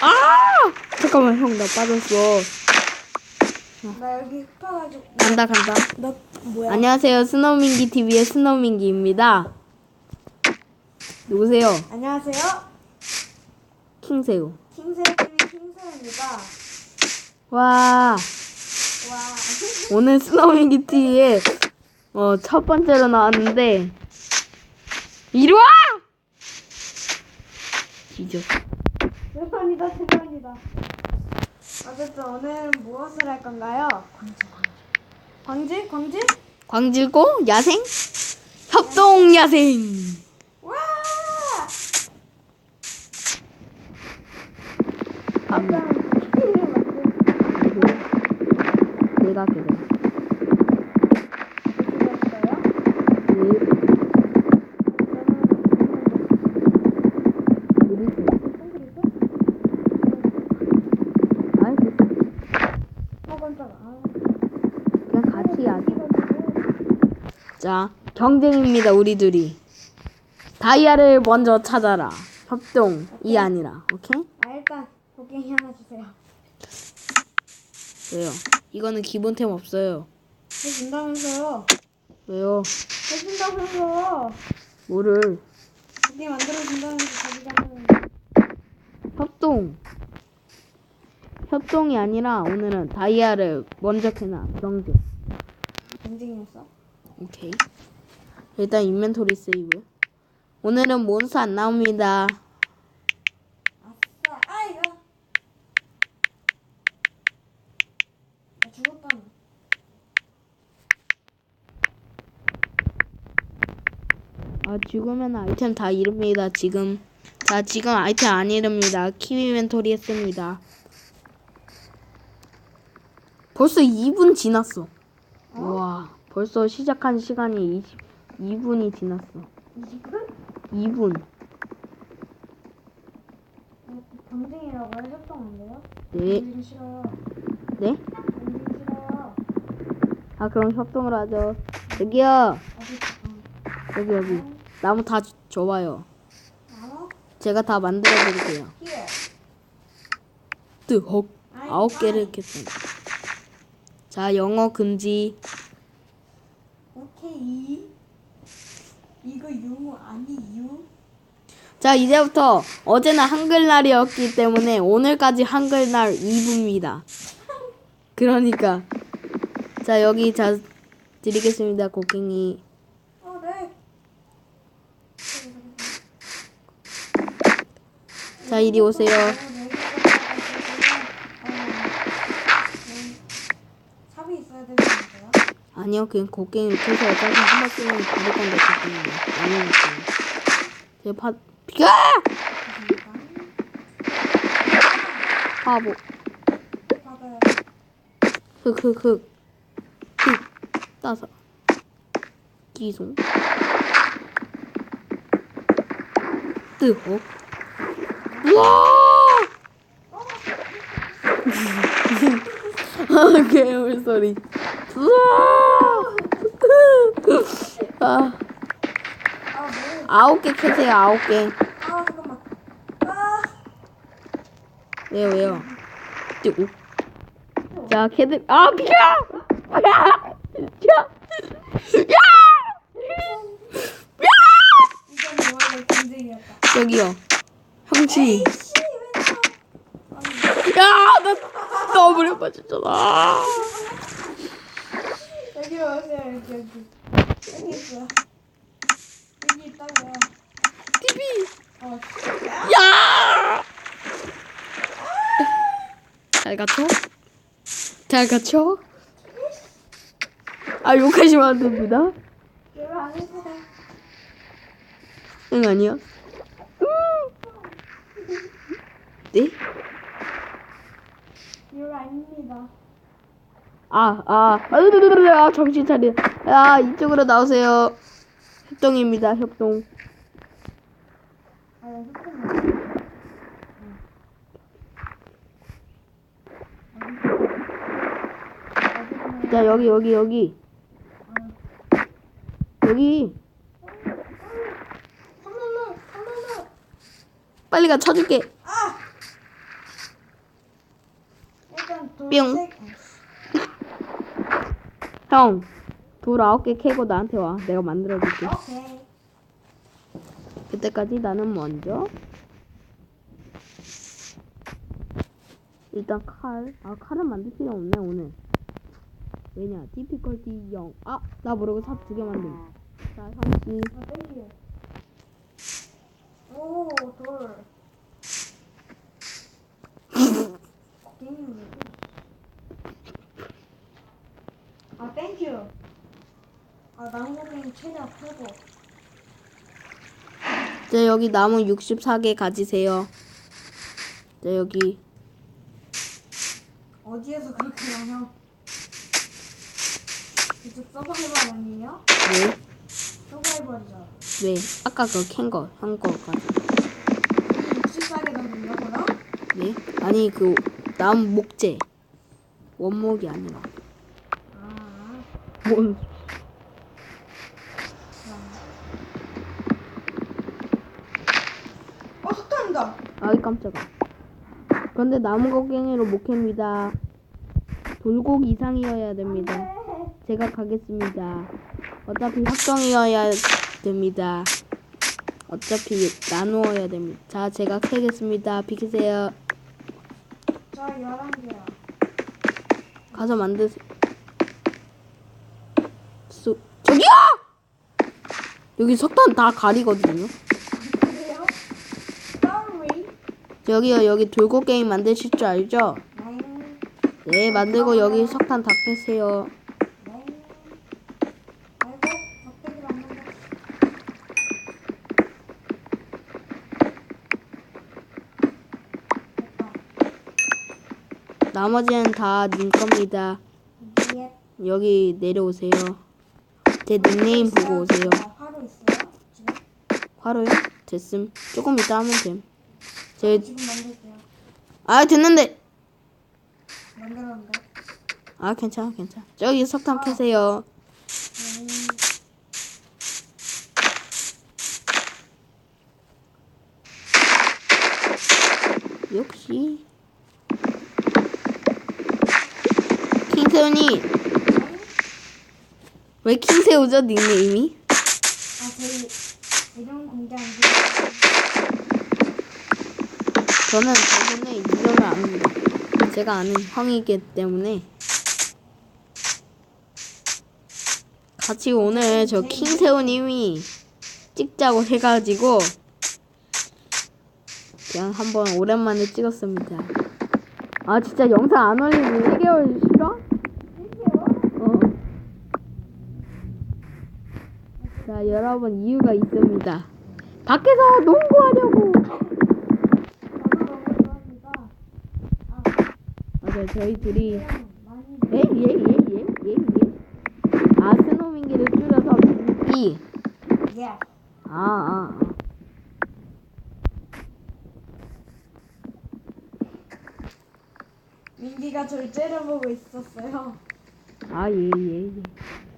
아! 잠깐만, 형, 나 빠졌어. 나 여기 흩어가지고. 간다, 간다. 너 뭐야? 안녕하세요. 스노민기 TV의 스노민기입니다. 누구세요? 안녕하세요. 킹새우. 킹세이 TV 킹세입니다. 와, 와. 오늘 스노민기 TV에 어, 첫 번째로 나왔는데 이리 와! 뒤졌어. 죄송합니다. 죄송합니다. 어쨌든 오늘은 무엇을 할 건가요? 광질. 광질? 광질? 광질고 야생? 협동 야생. 와! 아까 키를 만들고 내가 그래. 있어요. 아 깜짝아. 아. 그냥 같이 하자. 자, 경쟁입니다, 우리 둘이. 다이아를 먼저 찾아라. 협동이 아니라, 오케이? 아 일단 곡괭이 하나 주세요. 왜요? 이거는 기본템 없어요. 해준다면서요. 왜요? 해준다면서. 뭐를? 곡괭이 만들어준다면서 자기장은. 협동. 협동이 아니라 오늘은 다이아를 먼저 캐나 경쟁. 경쟁이었어? 오케이. 일단 인벤토리 세이브. 오늘은 몬스터 안 나옵니다. 아싸. 아 이거. 나 죽었다는. 아 죽으면 아이템 다 잃습니다 지금. 자 지금 아이템 안 잃습니다. 키 인벤토리 했습니다. 벌써 2분 지났어. 와 벌써 시작한 시간이 22분이 지났어. 이건? 2분. 경쟁이라고 하셨던 건데요? 네. 경쟁 싫어요. 네? 경쟁 싫어요. 아 그럼 협동을 하죠. 여기요. 어디? 여기 여기. 나무 다 주- 줘봐요. 나무? 제가 다 만들어 드릴게요. here. 뜨헉. 아홉 개를 했습니다. 자 영어 금지. 오케이. 이거 유 아니 유? 자 이제부터 어제는 한글날이었기 때문에 오늘까지 한글날 2부입니다. 그러니까 자 여기 자 드리겠습니다 고객님. 어 네. 자 이리 오세요. 아니요 그냥 고객님 계속 어차피 한 번씩은 부를 건데 고객님 아니니까. 제파 비가 바보 받아요. 흑흑 흑 흑 따서. 기송. 뜨헉 우와! 아 괴물 소리 아? 아홉 개 캐세요 아홉 개 아 잠깐만. 아. 왜요 왜요 뜨고 자 캐들 아 비켜 야! 야! 야! 이건 경쟁이었다. 저기요 형치 씨 왼쪽. 야나 더블에 빠졌잖아 여기 오세요 여기 여기. 여기 있어. 여기 있다고요. TV 어. 야! 잘 갇혀? 잘 갇혀? 아 욕하시면 안 됩니다 이거 안 했어요. 응 아니야 음. 네? 이거 아닙니다. 아, 아, 아, 아, 정신 차려. 아, 이쪽으로 나오세요. 협동입니다, 협동. 자, 여기, 여기, 여기. 여기. 빨리 가, 쳐줄게. 아! 형, 돌 아홉 개 캐고 나한테 와. 내가 만들어줄게. 오케이 그때까지 나는 먼저 일단 칼. 아 칼은 만들 필요 없네 오늘. 왜냐? 디피컬티 0. 아, 나 모르고 삽 두 개 만듦. 자, 형씨. 아 땡큐 오 돌 게임이 아 땡큐 아 나무님 최대한 크고 자, 여기 나무 64개 가지세요. 자, 여기 어디에서 그렇게 나요? 이쪽 서바이벌 아니에요? 왜? 서바이벌이잖아 왜? 아까 그캔 거, 한 거 가지. 60살이 넘는가 그럼? 네? 아니 그 나무 목재. 원목이 아니라. 아 뭔? 어 석탄이다 아이 깜짝아. 그런데 나무 곡괭이로 못 캡니다. 돌곡 이상이어야 됩니다. 제가 가겠습니다. 어차피 확정이어야 됩니다. 어차피 나누어야 됩니다. 자, 제가 캐겠습니다. 비키세요. 저 11개야 가서 만드세요. 쏘, 저기요! 여기 석탄 다 가리거든요. 저기요, 여기 돌고 게임 만드실 줄 알죠? 네 네, 만들고 여기 석탄 다 됐다 나머지는 다 님 겁니다. 예 여기 내려오세요. 제 닉네임 보고 오세요. 아, 화로 있어요? 지금? 화로요? 됐음. 조금 이따 하면 됨. 제, 지금 만들게요 아, 됐는데! 만들었는데 아, 괜찮아, 괜찮아. 저기 석탄 캐세요. 음, 역시. 킹새우님, 왜 킹새우죠, 닉네임이? 아 저희 이름 공개 안 저는 저분의 이름을 압니다. 제가 아는 형이기 때문에. 같이 오늘 저 킹새우님이 찍자고 해가지고 그냥 한번 오랜만에 찍었습니다. 아 진짜 영상 안 올리고 1개월 싫어? 어. 자 여러분 이유가 있습니다. 밖에서 농구하려고. 아 맞아요 저희 둘이 많이 예, 예, 예, 예, 예, 예. 아, 스노민기를 줄여서 민기. 예 아, 아, 아. 민기가 저를 째려보고 있었어요 아, 예, 예, 예.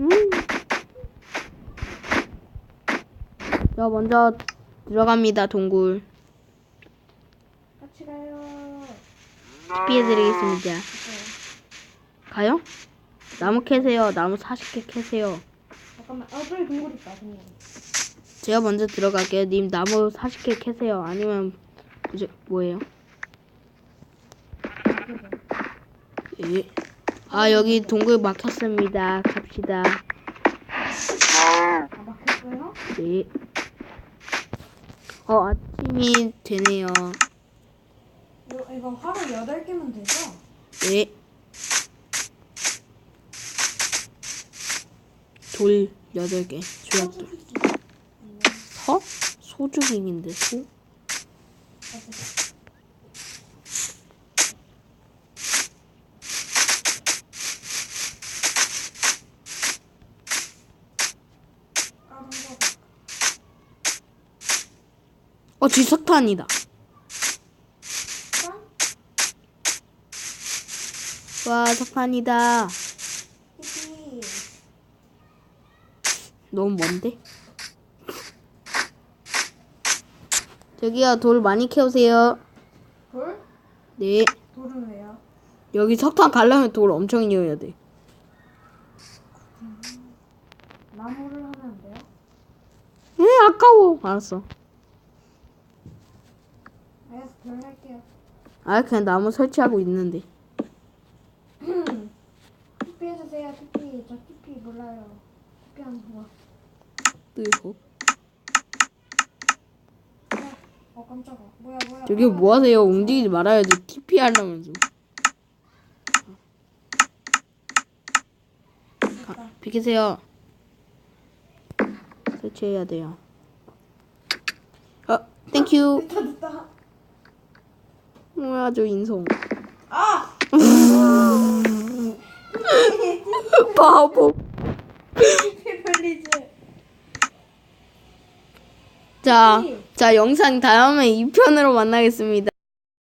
음. 저 먼저 들어갑니다, 동굴. 같이 가요 피해드리겠습니다. 네. 가요? 나무 캐세요. 나무 40개 캐세요. 잠깐만 아 저기 동굴 있다 동굴 제가 먼저 들어갈게요. 님 나무 40개 캐세요. 아니면 이제 뭐예요? 예. 아 여기 동굴 막혔습니다. 갑시다. 아 막혔어요? 네. 어 아침이 되네요. 이거, 이거 화로 8개면 되죠? 네. 돌 8개. 조약 돌. 서? 소주빙인데 소? 까는 거 어 지석탄이다. 짠? 와 석탄이다. 너무 먼데? 저기요 돌 많이 캐오세요. 돌? 네. 돌은 왜요? 여기 석탄 가려면 돌 엄청 이어야 돼. 나무를 하면 안 돼요? 에 아까워. 알았어. 돌 할게요. 아 그냥 나무 설치하고 있는데. TP 해주세요, TP. 저 TP 몰라요. TP 한번 봐. 뜨거. 어, 깜짝아. 뭐야, 뭐야. 저기 뭐 하세요? 움직이지 말아야지. TP 하려면서. 됐다. 비키세요. 설치해야 돼요. 어, 땡큐. 됐다, 됐다. 뭐야 저 인성. 아! 바보. 자, 자 영상 다음에 2편으로 만나겠습니다.